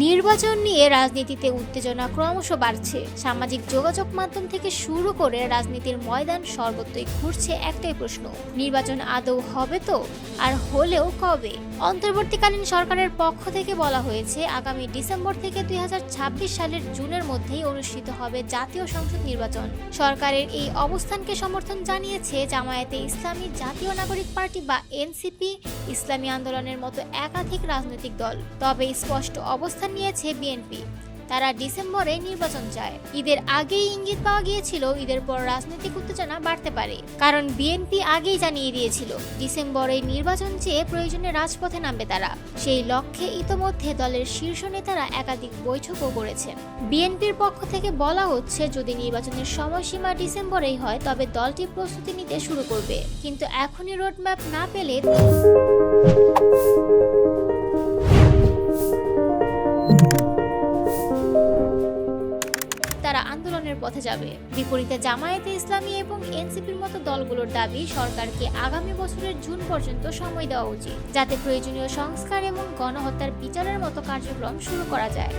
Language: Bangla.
নির্বাচন নিয়ে রাজনীতিতে উত্তেজনা ক্রমশ বাড়ছে। সামাজিক যোগাযোগ মাধ্যম থেকে শুরু করে রাজনীতির ময়দান সর্বত্রই ঘুরছে একটাই প্রশ্ন, নির্বাচন আদৌ হবে তো? আর হলেও কবে? অন্তর্বর্তীকালীন সরকারের পক্ষ থেকে বলা হয়েছে, আগামী ডিসেম্বর থেকে দু হাজার ছাব্বিশ সালের জুনের মধ্যেই অনুষ্ঠিত হবে জাতীয় সংসদ নির্বাচন। সরকারের এই অবস্থানকে সমর্থন জানিয়েছে জামায়াতে ইসলামী জাতীয় নাগরিক পার্টি বা এনসিপি, ইসলামী আন্দোলনের মতো একাধিক রাজনৈতিক দল। তবে স্পষ্ট অবস্থান নিয়েছে বিএনপি। তারা ডিসেম্বরে নির্বাচন চায়। ঈদের আগেই ইঙ্গিত পাওয়া গিয়েছিল, ঈদের পর রাজনৈতিক উত্তেজনা বাড়তে পারে। কারণ বিএনপি আগেই জানিয়ে দিয়েছিল, ডিসেম্বরে নির্বাচন চেয়ে প্রয়োজনে রাজপথে নামবে তারা। সেই লক্ষ্যে ইতোমধ্যে দলের শীর্ষ নেতারা একাধিক বৈঠকও করেছেন। বিএনপির পক্ষ থেকে বলা হচ্ছে, যদি নির্বাচনের সময়সীমা ডিসেম্বরেই হয়, তবে দলটি প্রস্তুতি নিতে শুরু করবে। কিন্তু এখনই রোডম্যাপ না পেলে তারা আন্দোলনের পথে যাবে। বিপরীতে জামায়াতে ইসলামী এবং এনসিপির মতো দলগুলোর দাবি, সরকারকে আগামী বছরের জুন পর্যন্ত সময় দেওয়া উচিত, যাতে প্রয়োজনীয় সংস্কার এবং গণহত্যার বিচারের মতো কার্যক্রম শুরু করা যায়।